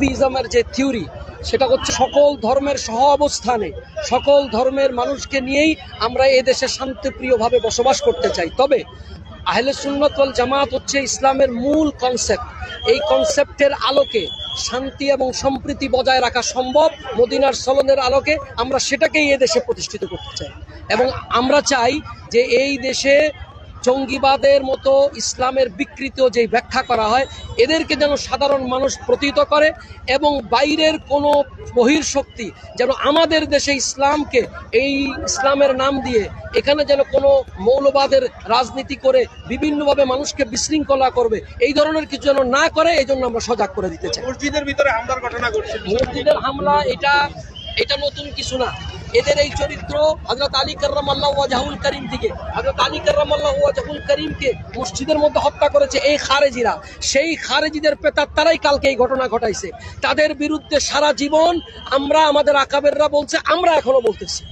ইসলামের যে থিওরি সেটা হচ্ছে সকল ধর্মের সহ অবস্থানে, সকল ধর্মের মানুষকে নিয়েই আমরা এই দেশে শান্তিপ্রিয়ভাবে বসবাস করতে চাই। তবে আহলে সুন্নত ওয়াল জামাত হচ্ছে ইসলামের মূল কনসেপ্ট এই কনসেপ্টের আলোকে শান্তি এবং সম্প্রীতি বজায় রাখা সম্ভব, মদিনার সলনের আলোকে আমরা সেটাকেই এ দেশে প্রতিষ্ঠিত করতে চাই। এবং আমরা চাই যে এই দেশে জঙ্গিবাদের মতো ইসলামের বিকৃত যে ব্যাখ্যা করা হয় এদেরকে যেন সাধারণ মানুষ প্রতীত করে এবং বাইরের কোনো বহির শক্তি যেন আমাদের দেশে ইসলামকে এই ইসলামের নাম দিয়ে এখানে যেন কোনো মৌলবাদের রাজনীতি করে বিভিন্নভাবে মানুষকে বিশৃঙ্খলা করবে এই ধরনের কিছু যেন না করে এই জন্য আমরা সজাগ করে দিতে চাই। মসজিদের ভিতরে হামলার ঘটনা ঘটছে। মসজিদের হামলা এটা এটা নতুন কিছু না। এদের এই চরিত্র হজরত আলী কার্রামাল্লাহ ওয়াজাহুল করিম থেকে হজরত আলী কার্রামাল্লাহ ওয়াজাহুল করিমকে মসজিদের মধ্যে হত্যা করেছে এই খারেজিরা। সেই খারেজিদের পেতার তারাই কালকে এই ঘটনা ঘটাইছে। তাদের বিরুদ্ধে সারা জীবন আমরা, আমাদের আকাবেররা বলছে, আমরা এখনও বলতেছি।